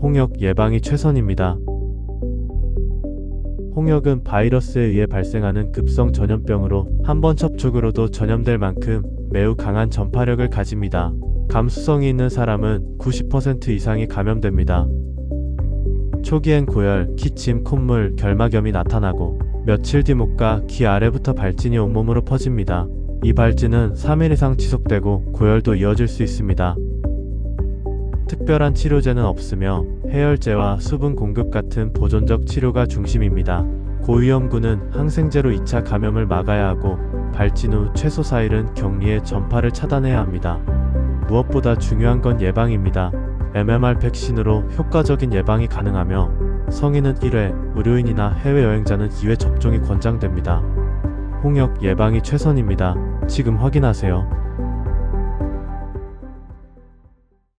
홍역 예방이 최선입니다. 홍역은 바이러스에 의해 발생하는 급성 전염병으로 한 번 접촉으로도 전염될 만큼 매우 강한 전파력을 가집니다. 감수성이 있는 사람은 90% 이상이 감염됩니다. 초기엔 고열, 기침, 콧물, 결막염이 나타나고 며칠 뒤 목과 귀 아래부터 발진이 온몸으로 퍼집니다. 이 발진은 3일 이상 지속되고 고열도 이어질 수 있습니다. 특별한 치료제는 없으며 해열제와 수분 공급 같은 보존적 치료가 중심입니다. 고위험군은 항생제로 2차 감염을 막아야 하고 발진 후 최소 4일은 격리해 전파를 차단해야 합니다. 무엇보다 중요한 건 예방입니다. MMR 백신으로 효과적인 예방이 가능하며 성인은 1회, 의료인이나 해외여행자는 2회 접종이 권장됩니다. 홍역 예방이 최선입니다. 지금 확인하세요.